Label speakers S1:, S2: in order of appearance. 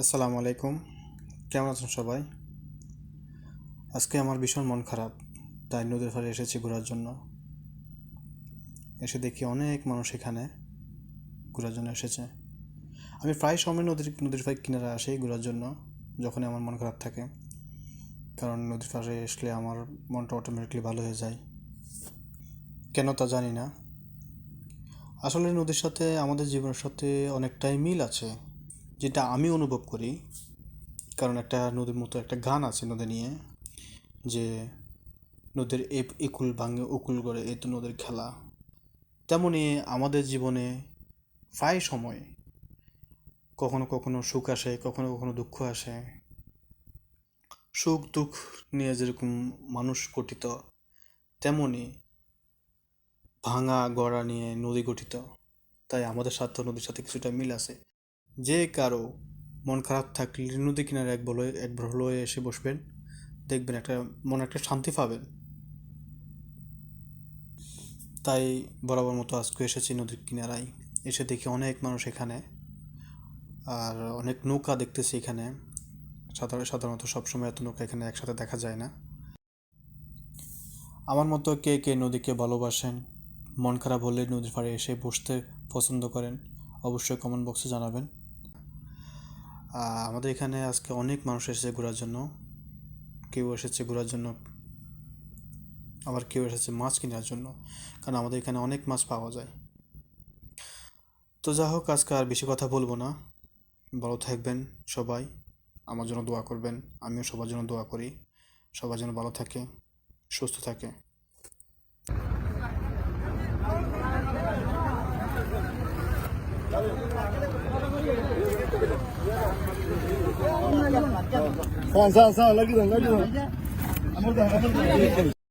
S1: আসসালামু আলাইকুম। কেমন আছেন সবাই? আজকে আমার ভীষণ মন খারাপ, তাই নদীর পাড়ে এসেছি ঘোরার জন্য। এসে দেখি অনেক মানুষ এখানে ঘোরার জন্য এসেছে। আমি প্রায় সময় নদীর নদীর পাড়ে কিনারে আসি ঘোরার জন্য, যখনই আমার মন খারাপ থাকে। কারণ নদীর পাড়ে আসলে আমার মনটা অটোমেটিকলি ভালো হয়ে যায়। কেন তা জানি না। আসলে নদীর সাথে আমাদের জীবনের সাথে অনেকটাই মিল আছে। যেটা আমি অনুভব করি, কারণ একটা নদীর মতো একটা গান আছে নদী নিয়ে, যে নদীর এ- একুল ভাঙে, উকুল করে এ তো নদীর খেলা। তেমনি আমাদের জীবনে প্রায় সময় কখনো কখনো সুখ আসে, কখনো কখনো দুঃখ আসে। সুখ দুঃখ নিয়ে যেরকম মানুষ গঠিত, তেমনি ভাঙা গড়া নিয়ে নদী গঠিত। তাই আমাদের সাথে নদীর সাথে কিছুটা মিল আছে। যে কারও মন খারাপ থাকলে নদী কিনারে এক বলে এক হলো এসে বসবেন। দেখবেন একটা, মনে একটা শান্তি পাবেন। তাই বরাবর মতো আজকে এসেছি নদীর কিনারায়। এসে দেখি অনেক মানুষ এখানে। আর অনেক নৌকা দেখতেছি এখানে। সাধারণ সাধারণত সবসময় এত নৌকা এখানে একসাথে দেখা যায় না। আমার মতো কে কে নদীকে ভালোবাসেন, মন খারাপ হলে নদীর পাড়ে এসে বসতে পছন্দ করেন, অবশ্যই কমেন্ট বক্সে জানাবেন। আমাদের এখানে আজকে অনেক মানুষ এসেছে ঘোরার জন্য। কেউ এসেছে ঘোরার জন্য, আবার কেউ এসেছে মাছ কেনার জন্য, কারণ আমাদের এখানে অনেক মাছ পাওয়া যায়। তো যা হোক, আজকে আর বেশি কথা বলব না। ভালো থাকবেন সবাই, আমার জন্য দোয়া করবেন, আমিও সবার জন্য দোয়া করি। সবার যেন ভালো থাকে, সুস্থ থাকে।
S2: Kok enggak?